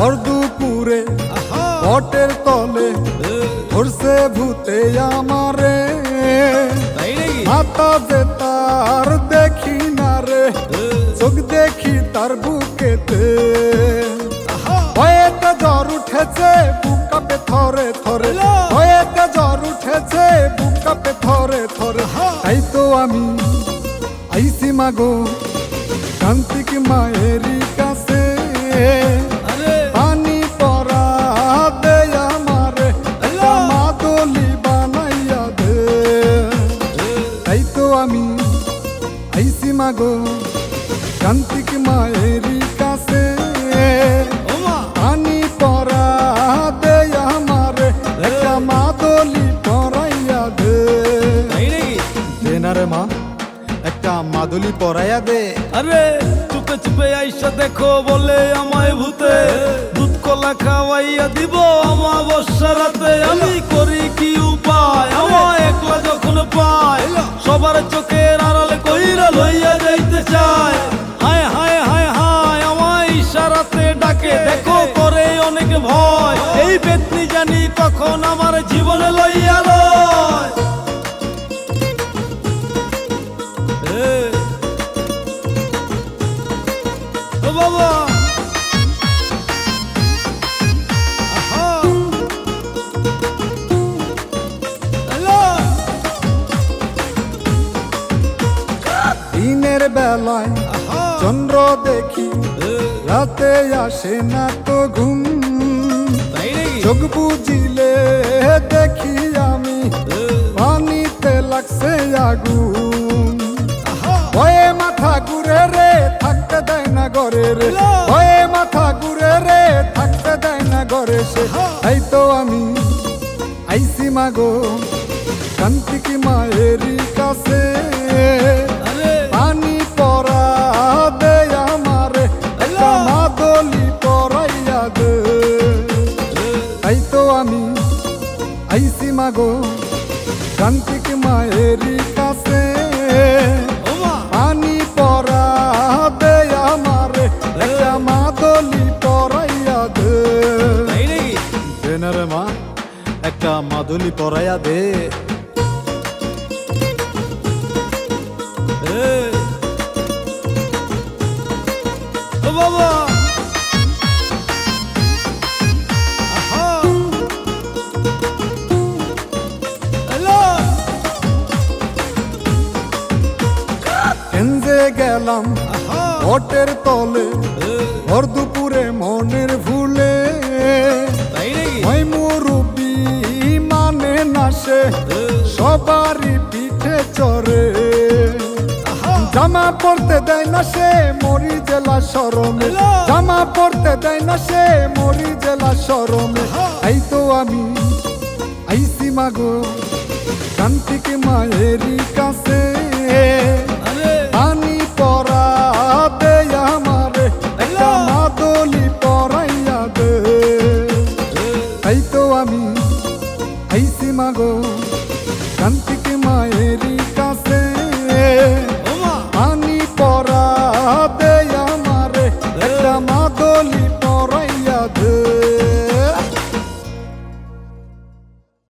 ভর দুপুরে বটের তলে ধরছে ভূতে আমারে। মাতা যে তার দেখি না রে চোখ দেখি তার বুকেতে। ভয়েতে জ্বর উঠেছে বুক কাঁপে থরে থরে। ভয়েতে জ্বর উঠেছে বুক কাঁপে থরে থরে। তাই তো আমি আইসি মাগো কান্তিক মায়েরই কাছে। আইসি মাগো কান্তিক মায়েরই কাছে। পানি পরা দে আমারে একটা মাদলি পরাইয়া দে। তাই নাকি? দে না রে মা একটা মাদলি পরাইয়া দে। আরে চুপে চুপে আইসা দেখো বলে আমায় ভূতে। দুধ কলা খাওয়াইয়া দিব অমাবস্যা রাতে। আমি করি কি উপায়? আমায় একলা যখন পায় সবার কইরা লইয়া যাইতে চায়। হায় হায় হায় হায়, আমায় ইশারাতে ডাকে। দেখো করে অনেক ভয়। এই বেতনি জানি কখন আমার জীবনে লইয়া লয়। বাবা। দিনের বেলায় চন্দ্র দেখি, রাতে আসে না তো ঘুম। চোখ বুঝিলে দেখি আমি, পানিতে লাগছে আগুন। ভয়ে মাথা ঘুরে রে, থাকতে দেয় না ঘরে রে ভয়ে মাথা ঘুরে রে, থাকতে দেয় না ঘরে সে। তাই তো আমি আইসি মাগো কান্তিকি মায়েরই কাছে। আইসি মাগো কান্তিক মায়েরই কাছে। পানি পরা দে আমারে একটা মাদলি পরাইয়া দে। মা একটা মাদলি পরাইয়া দে। বাবা। গেলাম আহা তলে ভর দুপুরে মনের ভুলে। ওই মুরুবি মানে নাসে সবারই পিঠে আহা। জামা পড়তে দেয় না সে মরি জেলা সরমে। জামা পড়তে দেয় না সে মরি জেলা সরমে। এই তো আমি আইসি মাগো কান্তিকে মায়েরই কাছে। গো কান্তিকে মায়ের